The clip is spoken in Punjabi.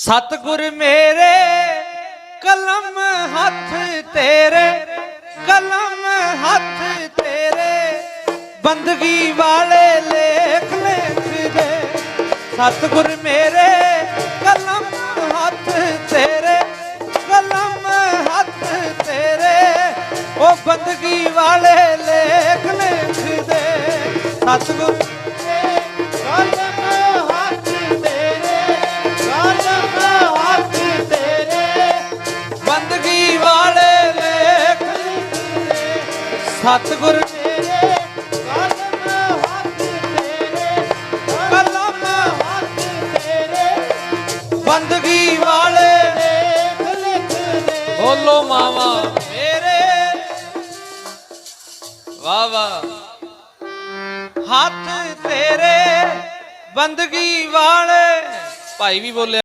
ਸਤਿਗੁਰ ਮੇਰੇ, ਕਲਮ ਹੱਥ ਤੇਰੇ, ਕਲਮ ਹੱਥ ਤੇਰੇ। ਬੰਦਗੀ ਵਾਲੇ ਲੇਖ ਲਿਖਦੇ। ਸਤਿਗੁਰ ਮੇਰੇ, ਕਲਮ ਹੱਥ ਤੇਰੇ, ਕਲਮ ਹੱਥ ਤੇਰੇ। ਉਹ ਬੰਦਗੀ ਵਾਲੇ ਲੇਖ ਲਿਖਦੇ। ਸਤਿਗੁਰ ਸਤਿਗੁਰ ਤੇਰੇ ਕਲਮ ਹੱਥ ਤੇਰੇ ਕਲਮ ਹੱਥ ਤੇਰੇ। ਬੰਦਗੀ ਵਾਲੇ ਲੇਖ ਬੋਲੋ ਮਾਵਾ ਮੇਰੇ। ਵਾਹ ਹੱਥ ਤੇਰੇ ਬੰਦਗੀ ਵਾਲੇ। ਭਾਈ ਵੀ ਬੋਲੇ